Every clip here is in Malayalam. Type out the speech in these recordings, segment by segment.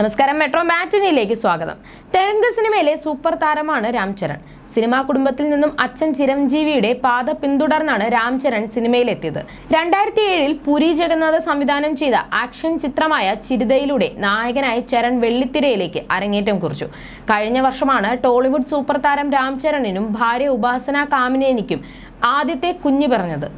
നമസ്കാരം മെട്രോ മാറ്റിനിയിലേക്ക് സ്വാഗതം. തെലുങ്ക് സിനിമയിലെ സൂപ്പർ താരമാണ് രാം ചരൺ. സിനിമാ കുടുംബത്തിൽ നിന്നും അച്ഛൻ ചിരഞ്ജീവിയുടെ പാത പിന്തുടർന്നാണ് രാം ചരൺ സിനിമയിലെത്തിയത്. രണ്ടായിരത്തി ഏഴിൽ പുരി ജഗന്നാഥ് സംവിധാനം ചെയ്ത ആക്ഷൻ ചിത്രമായ ചിരിതയിലൂടെ നായകനായി ചരൺ വെള്ളിത്തിരയിലേക്ക് അരങ്ങേറ്റം കുറിച്ചു. കഴിഞ്ഞ വർഷമാണ് ടോളിവുഡ് സൂപ്പർ താരം രാം ചരണിനും ഭാര്യ ഉപാസന കാമിനേനിക്കും ആദ്യത്തെ കുഞ്ഞു പിറഞ്ഞത്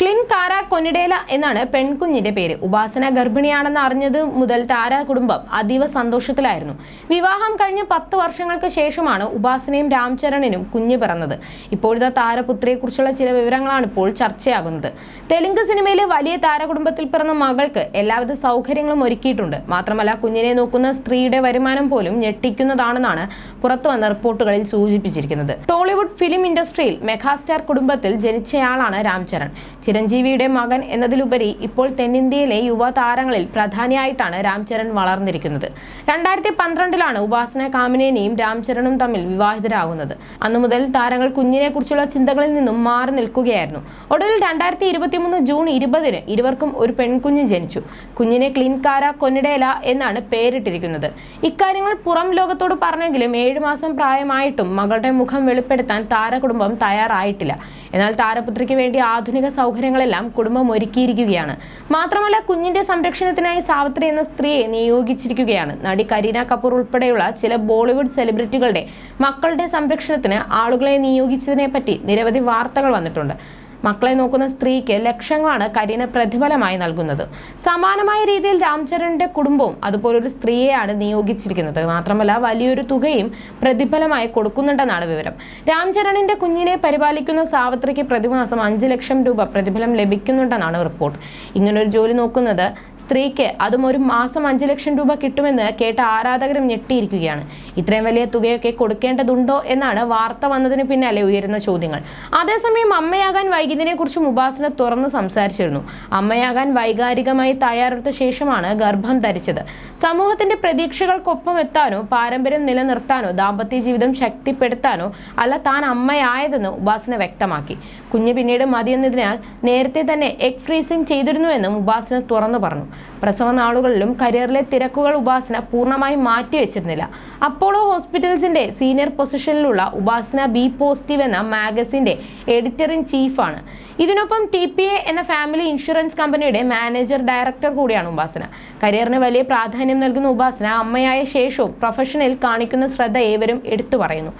ക്ലിൻ കാര കൊനിഡേല എന്നാണ് പെൺകുഞ്ഞിന്റെ പേര്. ഉപാസന ഗർഭിണിയാണെന്ന് അറിഞ്ഞത് മുതൽ താര കുടുംബം. അതീവ സന്തോഷത്തിലായിരുന്നു. വിവാഹം കഴിഞ്ഞ് പത്ത് വർഷങ്ങൾക്ക് ശേഷമാണ് ഉപാസനയും രാംചരണിനും കുഞ്ഞ് പിറന്നത്. ഇപ്പോഴത്തെ താരപുത്രിയെക്കുറിച്ചുള്ള ചില വിവരങ്ങളാണ് ഇപ്പോൾ ചർച്ചയാകുന്നത്. തെലുങ്ക് സിനിമയിലെ വലിയ താരകുടുംബത്തിൽ പിറന്ന മകൾക്ക് എല്ലാവിധ സൗകര്യങ്ങളും ഒരുക്കിയിട്ടുണ്ട്. മാത്രമല്ല കുഞ്ഞിനെ നോക്കുന്ന സ്ത്രീയുടെ വരുമാനം പോലും ഞെട്ടിക്കുന്നതാണെന്നാണ് പുറത്തു വന്ന റിപ്പോർട്ടുകളിൽ സൂചിപ്പിച്ചിരിക്കുന്നത്. ടോളിവുഡ് ഫിലിം ഇൻഡസ്ട്രിയിൽ മെഗാസ്റ്റാർ കുടുംബത്തിൽ ജനിച്ചയാളാണ് രാംചരൺ. ചിരഞ്ജീവിയുടെ മകൻ എന്നതിലുപരി ഇപ്പോൾ തെന്നിന്ത്യയിലെ യുവതാരങ്ങളിൽ പ്രധാനിയായിട്ടാണ് രാംചരൺ വളർന്നിരിക്കുന്നത്. രണ്ടായിരത്തി പന്ത്രണ്ടിലാണ് ഉപാസന കാമിനേനിയും രാംചരണും തമ്മിൽ വിവാഹിതരാകുന്നത്. അന്നു മുതൽ താരങ്ങൾ കുഞ്ഞിനെ കുറിച്ചുള്ള ചിന്തകളിൽ നിന്നും മാറി നിൽക്കുകയായിരുന്നു. ഒടുവിൽ രണ്ടായിരത്തി ഇരുപത്തിമൂന്ന് ജൂൺ ഇരുപതിന് ഇരുവർക്കും ഒരു പെൺകുഞ്ഞ് ജനിച്ചു. കുഞ്ഞിനെ ക്ലീൻകാര കൊന്നിടേല എന്നാണ് പേരിട്ടിരിക്കുന്നത്. ഇക്കാര്യങ്ങൾ പുറം ലോകത്തോട് പറഞ്ഞെങ്കിലും ഏഴു മാസം പ്രായമായിട്ടും മകളുടെ മുഖം വെളിപ്പെടുത്താൻ താരകുടുംബം തയ്യാറായിട്ടില്ല. എന്നാൽ താരപുത്രിക്ക് വേണ്ടി ആധുനിക സൗകര്യങ്ങളെല്ലാം കുടുംബം ഒരുക്കിയിരിക്കുകയാണ്. മാത്രമല്ല കുഞ്ഞിന്റെ സംരക്ഷണത്തിനായി സാവിത്രി എന്ന സ്ത്രീയെ നിയോഗിച്ചിരിക്കുകയാണ്. നടി കരീന കപൂർ ഉൾപ്പെടെയുള്ള ചില ബോളിവുഡ് സെലിബ്രിറ്റികളുടെ മക്കളുടെ സംരക്ഷണത്തിന് ആളുകളെ നിയോഗിച്ചതിനെ പറ്റി നിരവധി വാർത്തകൾ വന്നിട്ടുണ്ട്. മക്കളെ നോക്കുന്ന സ്ത്രീക്ക് ലക്ഷങ്ങളാണ് കരീന പ്രതിഫലമായി നൽകുന്നത്. സമാനമായ രീതിയിൽ രാംചരണിന്റെ കുടുംബവും അതുപോലൊരു സ്ത്രീയെയാണ് നിയോഗിച്ചിരിക്കുന്നത്. മാത്രമല്ല വലിയൊരു തുകയും പ്രതിഫലമായി കൊടുക്കുന്നുണ്ടെന്നാണ് വിവരം. രാംചരണിന്റെ കുഞ്ഞിനെ പരിപാലിക്കുന്ന സാവത്രിക്ക് പ്രതിമാസം അഞ്ച് ലക്ഷം രൂപ പ്രതിഫലം ലഭിക്കുന്നുണ്ടെന്നാണ് റിപ്പോർട്ട്. ഇങ്ങനൊരു ജോലി നോക്കുന്നത് സ്ത്രീക്ക് അതും ഒരു മാസം അഞ്ച് ലക്ഷം രൂപ കിട്ടുമെന്ന് കേട്ട ആരാധകരും ഞെട്ടിയിരിക്കുകയാണ്. ഇത്രയും വലിയ തുകയൊക്കെ കൊടുക്കേണ്ടതുണ്ടോ എന്നാണ് വാർത്ത വന്നതിന് പിന്നാലെ ഉയരുന്ന ചോദ്യങ്ങൾ. അതേസമയം അമ്മയാകാൻ വൈകിയതിനെ കുറിച്ച് ഉപാസന തുറന്ന് സംസാരിച്ചിരുന്നു. അമ്മയാകാൻ വൈകാരികമായി തയ്യാറെടുത്ത ശേഷമാണ് ഗർഭം ധരിച്ചത്. സമൂഹത്തിന്റെ പ്രതീക്ഷകൾക്കൊപ്പം എത്താനോ പാരമ്പര്യം നിലനിർത്താനോ ദാമ്പത്യ ജീവിതം ശക്തിപ്പെടുത്താനോ അല്ല താൻ അമ്മയായതെന്ന് ഉപാസന വ്യക്തമാക്കി. കുഞ്ഞ് പിന്നീട് മതിയെന്നതിനാൽ നേരത്തെ തന്നെ എഗ് ഫ്രീസിംഗ് ചെയ്തിരുന്നുവെന്നും ഉപാസന തുറന്നു പറഞ്ഞു. പ്രസവ നാളുകളിലും കരിയറിലെ തിരക്കുകൾ ഉപാസന പൂർണമായും മാറ്റിവെച്ചിരുന്നില്ല അപ്പോളോ ഹോസ്പിറ്റൽസിന്റെ സീനിയർ പൊസിഷനിലുള്ള ഉപാസന ബി പോസിറ്റീവ് എന്ന മാഗസിന്റെ എഡിറ്റർ ഇൻ ചീഫാണ് ഇതിനൊപ്പം ടി പി എ എന്ന ഫാമിലി ഇൻഷുറൻസ് കമ്പനിയുടെ മാനേജർ ഡയറക്ടർ കൂടിയാണ് ഉപാസന. കരിയറിന് വലിയ പ്രാധാന്യം നൽകുന്ന ഉപാസന അമ്മയായ ശേഷവും പ്രൊഫഷനിൽ കാണിക്കുന്ന ശ്രദ്ധ ഏവരും എടുത്തു പറയുന്നു.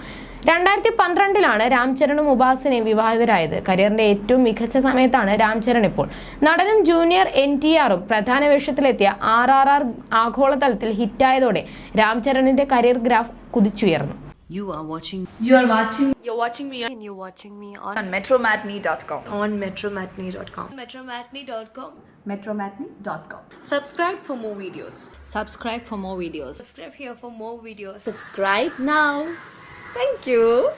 രണ്ടായിരത്തി പന്ത്രണ്ടിലാണ് രാംചരണും ഉപാസനയും വിവാഹിതരായത് കരിയറിന്റെ ഏറ്റവും മികച്ച സമയത്താണ് രാംചരൺ ഇപ്പോൾ നടനും ജൂനിയർ എൻ ടി ആറും പ്രധാന വേഷത്തിലെത്തിയ ആർ ആർ ആർ ആഗോളതലത്തിൽ ഹിറ്റായതോടെ രാംചരണിന്റെ കരിയർ ഗ്രാഫ് കുതിച്ചുയർന്നു You are watching You are watching You're watching me and you're watching me on, on metromatney.com. on metromatney.com. Metromatney.com. metromatney.com. Subscribe for more videos. Subscribe for more videos. Subscribe here for more videos. Subscribe now. Thank you.